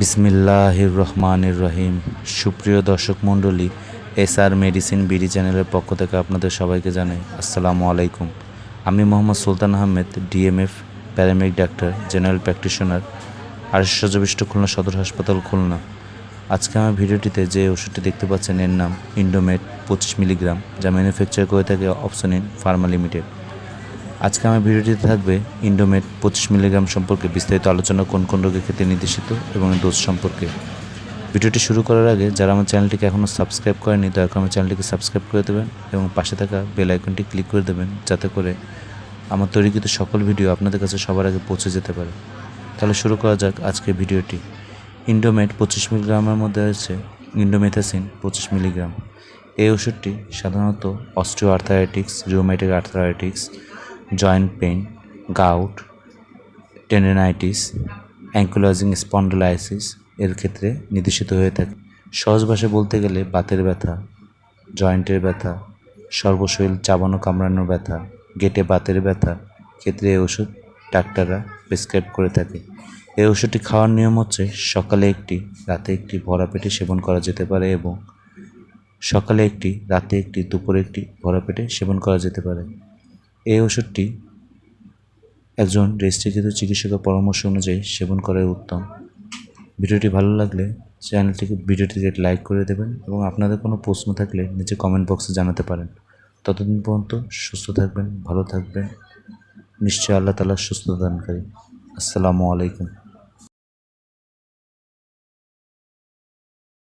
বিসমিল্লাহির রহমানির রহিম সুপ্রিয় দর্শক মণ্ডলী এস আর মেডিসিন বিডি চ্যানেলের পক্ষ থেকে আপনাদের সবাইকে জানাই আসসালামু আলাইকুম। আমি Mohammad Sultan Ahmed, DMF, paramedic doctor, general practitioner আর্যবিষ্ট খুলনা সদর হাসপাতাল খুলনা। আজকে আমার ভিডিওটিতে যে ওষুধটি দেখতে পাচ্ছেন এর নাম ইন্ডোমেট পঁচিশ মিলিগ্রাম, যা ম্যানুফ্যাকচার করে থাকে অপশন ইন ফার্মা লিমিটেড। আজকে আমার ভিডিওটিতে থাকবে ইন্ডোমেট পঁচিশ মিলিগ্রাম সম্পর্কে বিস্তারিত আলোচনা, কোন কোন রোগের ক্ষেত্রে নির্দেশিত এবং ডোজ সম্পর্কে। ভিডিওটি শুরু করার আগে যারা আমার চ্যানেলটিকে এখনও সাবস্ক্রাইব করেনি দয়া করে আমার চ্যানেলটিকে সাবস্ক্রাইব করে দেবেন এবং পাশে থাকা বেল আইকনটি ক্লিক করে দেবেন যাতে করে আমার তৈরিকৃত সকল ভিডিও আপনাদের কাছে সবার আগে পৌঁছে যেতে পারে। তাহলে শুরু করা যাক আজকের ভিডিওটি। ইন্ডোমেট পঁচিশ মিলিগ্রামের মধ্যে আছে ইন্ডোমেথাসিন পঁচিশ মিলিগ্রাম। এই ওষুধটি সাধারণত osteoarthritis rheumatic arthritis joint pain gout tendinitis ankylosing spondylosis এর ক্ষেত্রে নির্দেশিত হয়ে থাকে। সহজ ভাষায় বলতে গেলে বাতের ব্যথা, জয়েন্টের ব্যথা, সর্বশরীর চাবানো কামড়ানোর ব্যথা, গেটে বাতের ব্যথা ক্ষেত্রে এই ওষুধ ডাক্তাররা প্রেসক্রাইব করে থাকে। এই ওষুধটি খাওয়ার নিয়ম হচ্ছে সকালে একটি, রাতে একটি ভরা পেটে সেবন করা যেতে পারে এবং সকালে একটি, রাতে একটি, দুপুরে একটি ভরা পেটে সেবন করা যেতে পারে। এই ওষুধটি একজন রেজিস্ট্রিকৃত চিকিৎসকের পরামর্শ অনুযায়ী সেবন করাই উত্তম। ভিডিওটি ভালো লাগলে চ্যানেলটিকে ভিডিওটিকে লাইক করে দেবেন এবং আপনাদের কোনো প্রশ্ন থাকলে নিচে কমেন্ট বক্সে জানাতে পারেন। ততদিন পর্যন্ত সুস্থ থাকবেন, ভালো থাকবেন। নিশ্চয়ই আল্লাহ তালা সুস্থ দানকারী। আসসালামু আলাইকুম।